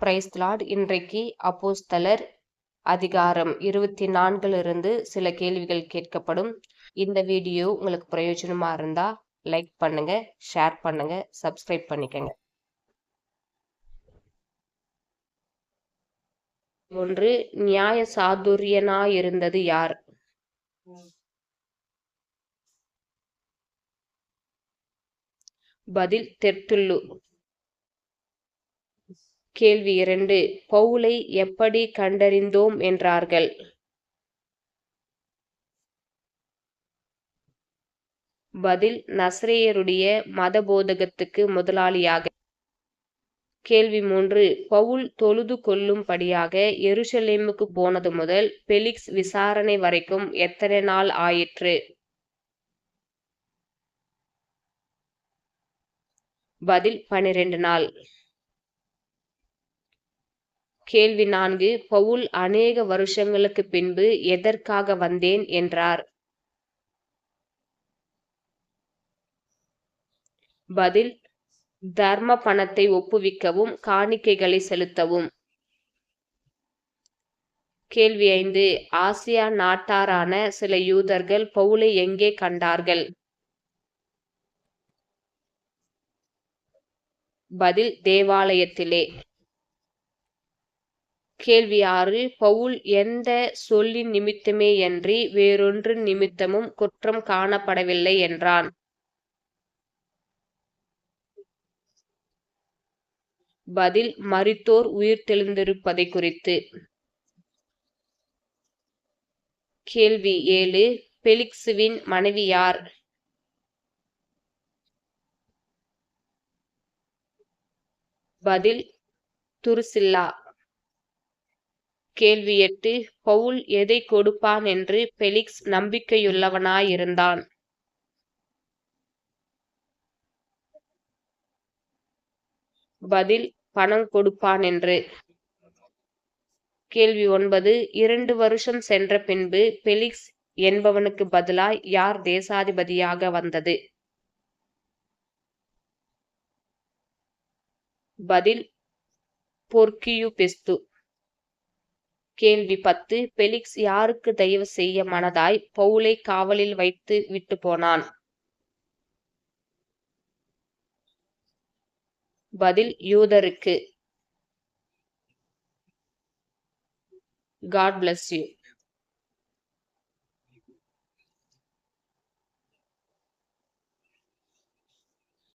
Price Lord இன்றைக்கு அப்போஸ்தலர் அதிகாரம் இருபத்தி நான்கிலிருந்து சில கேள்விகள் கேட்கப்படும். இந்த வீடியோ உங்களுக்கு பிரயோஜனமா இருந்தா லைக் பண்ணுங்க ஷேர் பண்ணுங்க சப்ஸ்கிரைப் பண்ணிக்கங்க. ஒன்று நியாய சாதுரியனாயிருந்தது யார்? பதில் தெர்த்துள்ளு கேள்வி இரண்டு பவுலை எப்படி கண்டறிந்தோம் என்றார்கள்? பதில் நஸ்ரேயருடைய மதபோதகத்துக்கு முதலாளியாக. கேள்வி மூன்று பவுல் தொழுது கொள்ளும்படியாக எருசலேமுக்கு போனது முதல் பெலிக்ஸ் விசாரணை வரைக்கும் எத்தனை நாள் ஆயிற்று? பதில் பனிரெண்டு நாள். கேள்வி நான்கு பவுல் அநேக வருஷங்களுக்கு பின்பு எதற்காக வந்தேன் என்றார். பதில் தர்ம பணத்தை ஒப்புவிக்கவும் காணிக்கைகளை செலுத்தவும். கேள்வி ஐந்து ஆசியா நாட்டாரான சில யூதர்கள் பவுலை எங்கே கண்டார்கள்? பதில் தேவாலயத்திலே. கேள்வி ஆறு பவுல் எந்த சொல்லின் நிமித்தமேயன்றி வேறொன்று நிமித்தமும் குற்றம் காணப்படவில்லை என்றான். பதில் மரித்தோர் உயிர்த்தெழுந்திருப்பதை குறித்து. கேள்வி ஏழு பெலிக்ஸுவின் மனைவி யார்? பதில் துருசில்லா. கேள்வி எட்டு பவுல் எதை கொடுப்பான் என்று பெலிக்ஸ் நம்பிக்கையுள்ளவனாயிருந்தான்? பதில் பணம் கொடுப்பான் என்று. கேள்வி ஒன்பது இரண்டு வருஷம் சென்ற பின்பு பெலிக்ஸ் என்பவனுக்கு பதிலாய் யார் தேசாதிபதியாக வந்தது? பதில் பொர்க்கியு பெஸ்து கேள்வி பத்து பெலிக்ஸ் யாருக்கு தயவு செய்ய மனதாய் பவுலை காவலில் வைத்து விட்டு போனான்? பதில் யூதருக்கு. God bless you